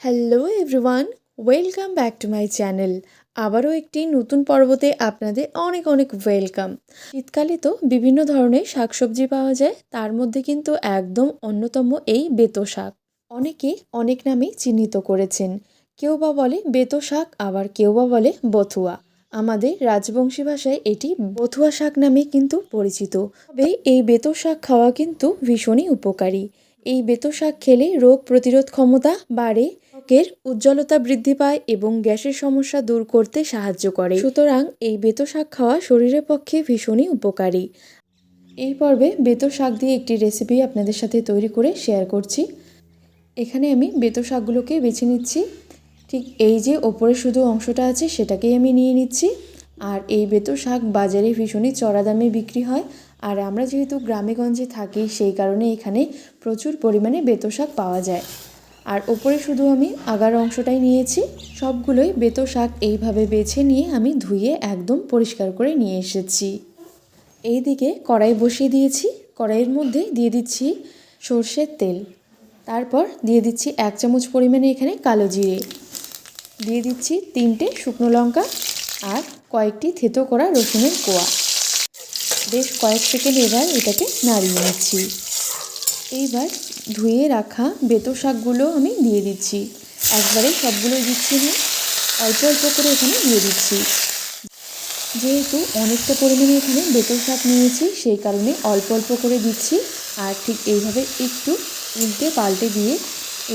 Hello everyone welcome back to my channel আবারও একটি নতুন পর্বতে আপনাদের অনেক অনেক ওয়েলকাম শীতকালে তো বিভিন্ন ধরনের শাকসবজি পাওয়া যায়, তার মধ্যে কিন্তু একদম অন্যতম এই বেতো শাক। অনেকে অনেক নামেই চিহ্নিত করেছেন। কেউ বা বলে বেতো শাক, আবার কেউ বা বলে বথুয়া। আমাদের রাজবংশী ভাষায় এটি বথুয়া শাক নামে কিন্তু পরিচিত। তবে এই বেতো শাক খাওয়া কিন্তু ভীষণই উপকারী। এই বেতো শাক খেলে রোগ প্রতিরোধ ক্ষমতা বাড়ে ত্বকের উজ্জ্বলতা বৃদ্ধি পায় এবং গ্যাসের সমস্যা দূর করতে সাহায্য করে। সুতরাং এই বেতো শাক খাওয়া শরীরের পক্ষে ভীষণই উপকারী। এই পর্বে বেতো শাক দিয়ে একটি রেসিপি আপনাদের সাথে তৈরি করে শেয়ার করছি। এখানে আমি বেতো শাকগুলোকে বেছে নিচ্ছি। ঠিক এই যে ওপরে শুধু অংশটা আছে সেটাকেই আমি নিয়ে নিচ্ছি। আর এই বেতো শাক বাজারে ভীষণই চড়া দামে বিক্রি হয়। আর আমরা যেহেতু গ্রামেগঞ্জে থাকি, সেই কারণে এখানে প্রচুর পরিমাণে বেতো শাক পাওয়া যায়। আর ওপরে শুধু আমি আগার অংশটাই নিয়েছি। সবগুলোই বেতো শাক এইভাবে বেছে নিয়ে আমি ধুয়ে একদম পরিষ্কার করে নিয়ে এসেছি। এই দিকে কড়াই বসিয়ে দিয়েছি। কড়াইয়ের মধ্যে দিয়ে দিচ্ছি সর্ষের তেল। তারপর দিয়ে দিচ্ছি এক চামচ পরিমাণে এখানে কালো জিরে। দিয়ে দিচ্ছি তিনটে শুকনো লঙ্কা আর কয়েকটি থেতো করা রসুনের কোয়া। বেশ কয়েক সেকেন্ড এবার এটাকে নাড়িয়ে নিচ্ছি। এইবার ধুয়ে রাখা বেতো শাকগুলো আমি দিয়ে দিচ্ছি। একবারে সবগুলো দিচ্ছি না অল্প অল্প করে এখানে দিয়ে দিচ্ছি। যেহেতু অনেকটা পরিমাণে এখানে বেতো শাক নিয়েছি, সেই কারণে অল্প অল্প করে দিচ্ছি। আর ঠিক এইভাবে একটু উল্টে পাল্টে দিয়ে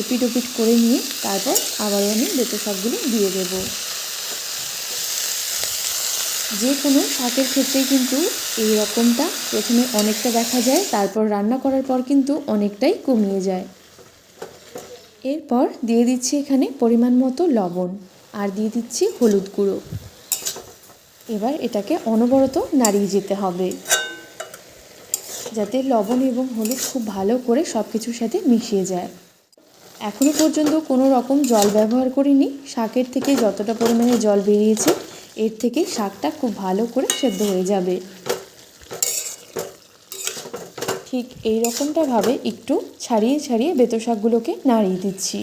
এপিট ওপিট করে নিয়ে তারপর আবারও আমি বেতো শাকগুলো দিয়ে দেব। যে কোনো শাকের ক্ষেত্রেই কিন্তু এই রকমটা প্রথমে অনেকটা দেখা যায়, তারপর রান্না করার পর কিন্তু অনেকটাই কমিয়ে যায়। এরপর দিয়ে দিচ্ছি এখানে পরিমাণ মতো লবণ আর দিয়ে দিচ্ছি হলুদ গুঁড়ো। এবার এটাকে অনবরত নাড়িয়ে যেতে হবে। যাতে লবণ এবং হলুদ খুব ভালো করে সব কিছুর সাথে মিশিয়ে যায়। এখনও পর্যন্ত কোনো রকম জল ব্যবহার করিনি। শাকের থেকে যতটা পরিমাণে জল বেরিয়েছে এর থেকে শাকটা খুব ভালো করে সেদ্ধ হয়ে যাবে। ঠিক এই রকমটাভাবে একটু ছাড়িয়ে ছাড়িয়ে বেতো শাকগুলোকে নাড়িয়ে দিচ্ছি।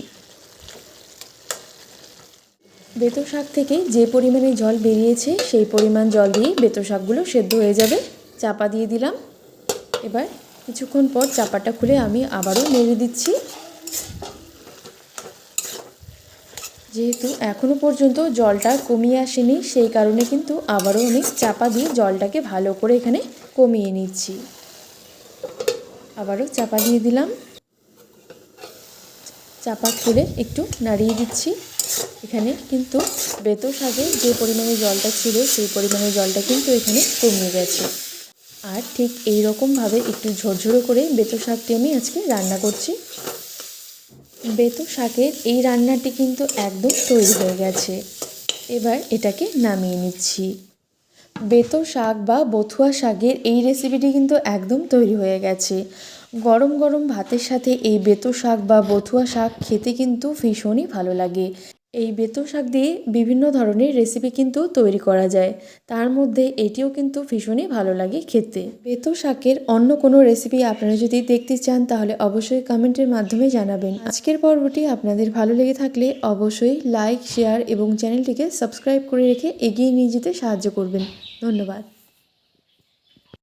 বেতো শাক থেকে যে পরিমাণে জল বেরিয়েছে সেই পরিমাণ জল দিয়েই বেতো শাকগুলো সেদ্ধ হয়ে যাবে। চাপা দিয়ে দিলাম। এবার কিছুক্ষণ পর চাপাটা খুলে আমি আবারও নেড়ে দিচ্ছি। যেহেতু এখনও পর্যন্ত জলটা কমিয়ে আসেনি, সেই কারণে কিন্তু আবারও আমি চাপা দিয়ে জলটাকে ভালো করে এখানে কমিয়ে নিচ্ছি। আবারও চাপা দিয়ে দিলাম। চাপা খুলে একটু নাড়িয়ে দিচ্ছি। এখানে কিন্তু বেতো শাকে যে পরিমাণে জলটা ছিল, সেই পরিমাণে জলটা কিন্তু এখানে কমিয়ে গেছে। আর ঠিক এই রকমভাবে একটু ঝরঝরো করে বেতো শাকটি আমি আজকে রান্না করছি। বেতো শাকের এই রান্নাটি কিন্তু একদম তৈরি হয়ে গেছে। এবার এটাকে নামিয়ে নিচ্ছি। বেতো শাক বা বথুয়া শাকের এই রেসিপিটি কিন্তু একদম তৈরি হয়ে গেছে। গরম গরম ভাতের সাথে এই বেতো শাক বা বথুয়া শাক খেতে কিন্তু ভীষণই ভালো লাগে। এই বেতো শাক দিয়ে বিভিন্ন ধরনের রেসিপি কিন্তু তৈরি করা যায়। তার মধ্যে এটিও কিন্তু ভীষণই ভালো লাগে খেতে। বেতো শাকের অন্য কোনো রেসিপি আপনারা যদি দেখতে চান, তাহলে অবশ্যই কমেন্টের মাধ্যমে জানাবেন। আজকের পর্বটি আপনাদের ভালো লেগে থাকলে অবশ্যই লাইক শেয়ার এবং চ্যানেলটিকে সাবস্ক্রাইব করে রেখে এগিয়ে নিয়ে যেতে সাহায্য করবেন। ধন্যবাদ।